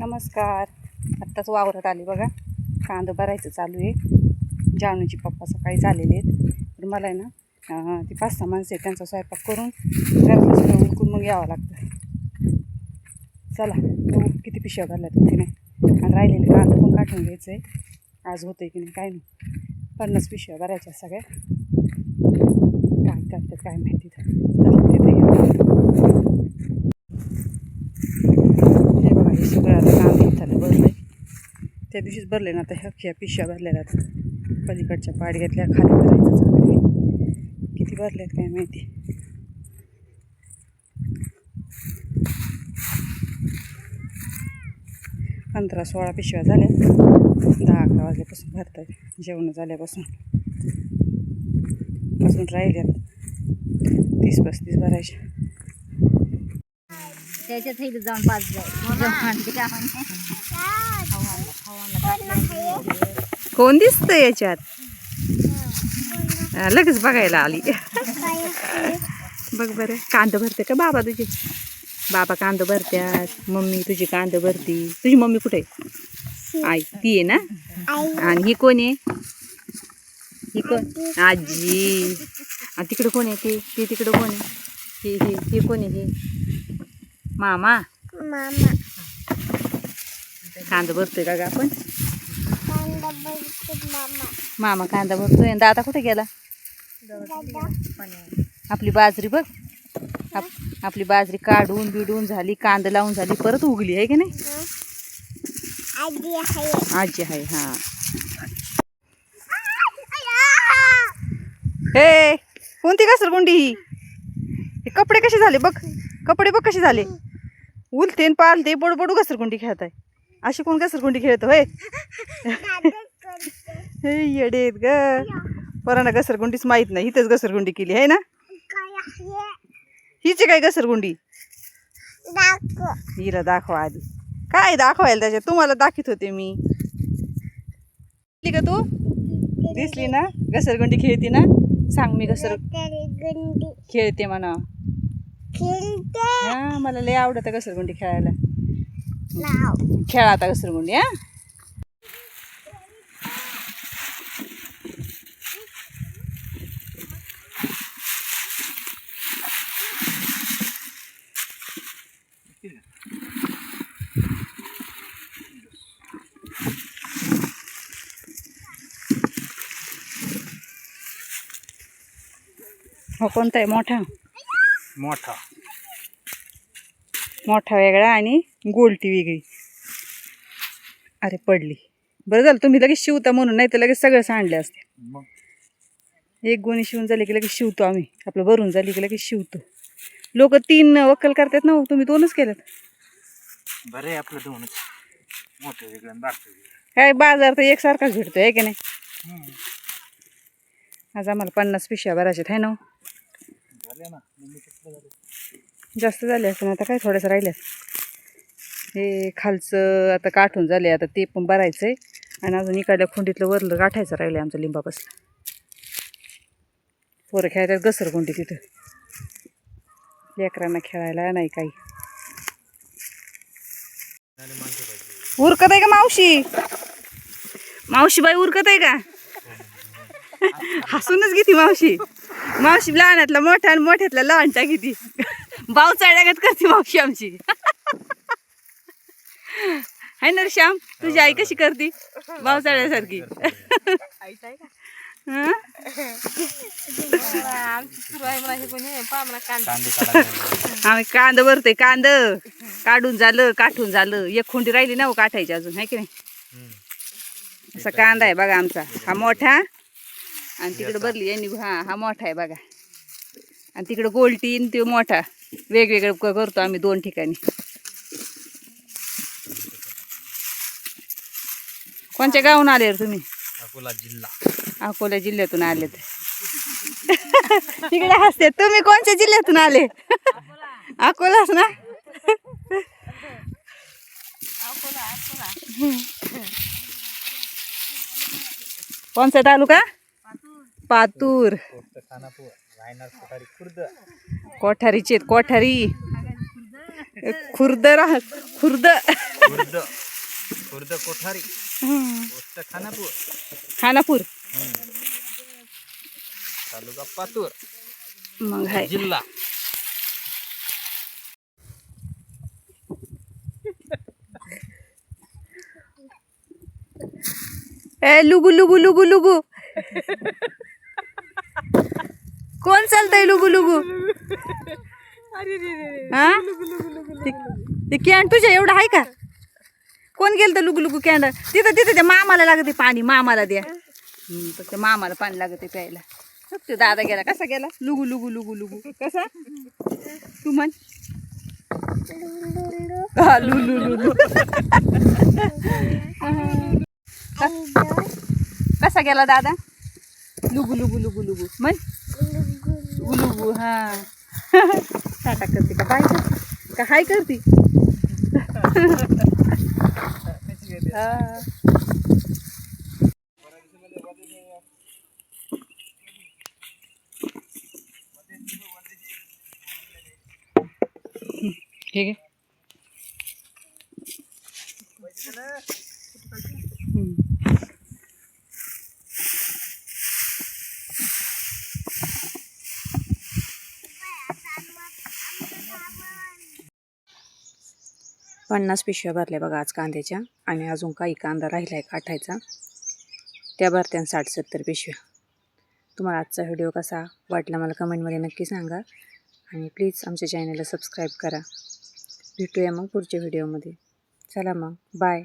नमस्कार. आत्ताच वावरात आली बघा. कांदा भरायचं चालू आहे. जानूची पप्पा सकाळी झालेले आहेत. तर मला आहे ना ती पाच सहा माणसं आहेत त्यांचा स्वयंपाक करून घरातलं उरकून मग यावं लागतं. चला बघू किती पिशव्या भरल्या किती नाही. आणि राहिलेले कांदं पण काढून घ्यायचं आहे आज होतं की नाही काय नाही. पन्नास पिशव्या भरायच्या सगळ्या. काय करतात काय माहिती तर. चला तिथे घेऊ. हे बघा हे सगळं आता कांदे इथं भरले त्या दिवशीच भरले ना आता ह्या ह्या पिशव्या भरलेल्या पलीकडच्या पाड घेतल्या खाली करायचं किती भरल्यात काय माहिती? पंधरा सोळा पिशव्या झाल्या. दहा अकरा वाजल्यापासून भरतात जेवण झाल्यापासून. अजून राहिल्यात. तीस पस्तीस भरायच्या त्याच्यात जाऊन पाच जाईल कोण दिसत याच्यात? लगेच बघायला आली. बघ बरं कांद भरते का बाबा तुझे? बाबा कांद भरत्यात मम्मी तुझी कांद भरती. तुझी मम्मी कुठे? आहे आई ती आहे ना? आणि ही कोण आहे? ही कोण? आजी. आणि तिकडे कोण आहे ते? ती तिकडे कोण आहे? ही हे हे कोण आहे हे? मामा? मामा. कांदा भरतोय का ग आपण? मामा. मामा कांदा भरतोय. दादा कुठे गेला? आपली बाजरी बघ. आप- आपली बाजरी काढून बिडून झाली कांदा लावून झाली परत उगली आहे की नाही? आजी आहे. हा. हे कोणती घसरगुंडी ही? हे कपडे कसे झाले बघ. कपडे बघ कसे झाले. उलते पालते बडबडू घसरगुंडी खेळत आहे अशी कोण घसरगुंडी खेळत होय? हे येडेत ग. पोरांना घसरगुंडीच माहीत नाही इथेच घसरगुंडी केली आहे ना? हिची काय घसरगुंडी हिला दाखवा आधी. काय दाखवायला त्याच्यात? तुम्हाला दाखवत होते मी. दिसली का तू? दिसली ना? घसरगुंडी खेळती ना? सांग मी घसर खेळते म्हणा. हा मला लय आवडतं घसरगुंडी खेळायला. खेळा आता घसरगुंडी हा हो कोणता आहे? मोठा? मोठा. मोठा वेगळा आणि गोलटी वेगळी अरे पडली. बरं झालं तुम्ही लगेच शिवता म्हणून नाही तर लगेच सगळं सांडले असते. एक गोणी शिवून झाली की लगेच शिवतो आम्ही. आपलं भरून झाली की लगेच शिवतो. लोक तीन वक्कल करतात ना हो, तुम्ही दोनच केलं बरं आपलं दोनच. मोठं काय बाजार तर एकसारखाच भेटतो आहे की नाही. आज आम्हाला पन्नास पिशव्या भरायच्यात आहे ना हो? झाले ना जास्त झाले असं आता काय थोड्याच राहिल्यात. हे खालचं आता काठून झाले आता ते पण भरायचं आहे आणि अजून इकडल्या खुंडीतलं वरलं गाठायचं राहिलं आहे आमचं लिंबापासून. पोरं खेळतात घसरगुंडी तिथं. लेकरांना खेळायला नाही काही. उरकत आहे का मावशी? मावशी बाई उरकत आहे का? हसूनच घेती मावशी. मावशी लहानातला मोठा आणि मोठ्यातला लहानटा किती भाऊ चढ्यागत करते मावशी आमची. आहे ना श्याम तुझी आई कशी करते? हं? काढायला आम्ही कांद भरते कांद. काढून झालं काठून झालं. एक खुंडी राहिली ना हो काठायची अजून आहे की नाही? असा कांदा आहे बघा आमचा. हा मोठा. आणि तिकडे भरली यांनी हा हा मोठा आहे बघा. आणि तिकडं गोलटी आणि तो मोठा. वेगवेगळं क- करतो आम्ही दोन ठिकाणी. कोणत्या गावून आले तुम्ही? अकोला जिल्हा. अकोला जिल्ह्यातून आले ते. तिकडे हसते. तुम्ही कोणत्या जिल्ह्यातून आले? अकोलाच ना? कोणचा तालुका? पातूर. कोठारीचे कोठारी. खुर्द. राह खुर्द. खुर्द कोठारी पोस्ट खानापूर. खानापूर. तालुका पातूर. मग हाय. जिल्हा. ए लुगू लुगू लुगू लुगू. कोण चालतंय लुगू लुगू? हा? ते- ते कॅन तुझ्या एवढं आहे का? कोण गेलं तर लुगू लुगू कॅन्ड तिथं तिथं त्या मामाला लागते पाणी मामाला द्या. त्या मामाला पाणी लागते प्यायला. बघ ते दादा गेला कसा गेला? लुगू लुगू लुगू लुगू. कसा? तू म्हण. हा. कसा गेला दादा? लुगू लुगू लुगू लुगू. म्हण. लुगू लुगू. हा. टाटा करते का? बाय करते का हाय करते? हा. ठीक आहे पन्नास पिशव्या भरल्या बघा आज कांद्याच्या आणि अजून काही कांदा राहिला आहे काठायचा. त्या भरत्या साठ सत्तर पिशव्या. तुम्हाला आजचा व्हिडिओ कसा वाटला मला कमेंटमध्ये नक्की सांगा आणि प्लीज आमच्या चॅनलला सबस्क्राईब करा. भेटूया मग पुढच्या व्हिडिओमध्ये. चला मग बाय.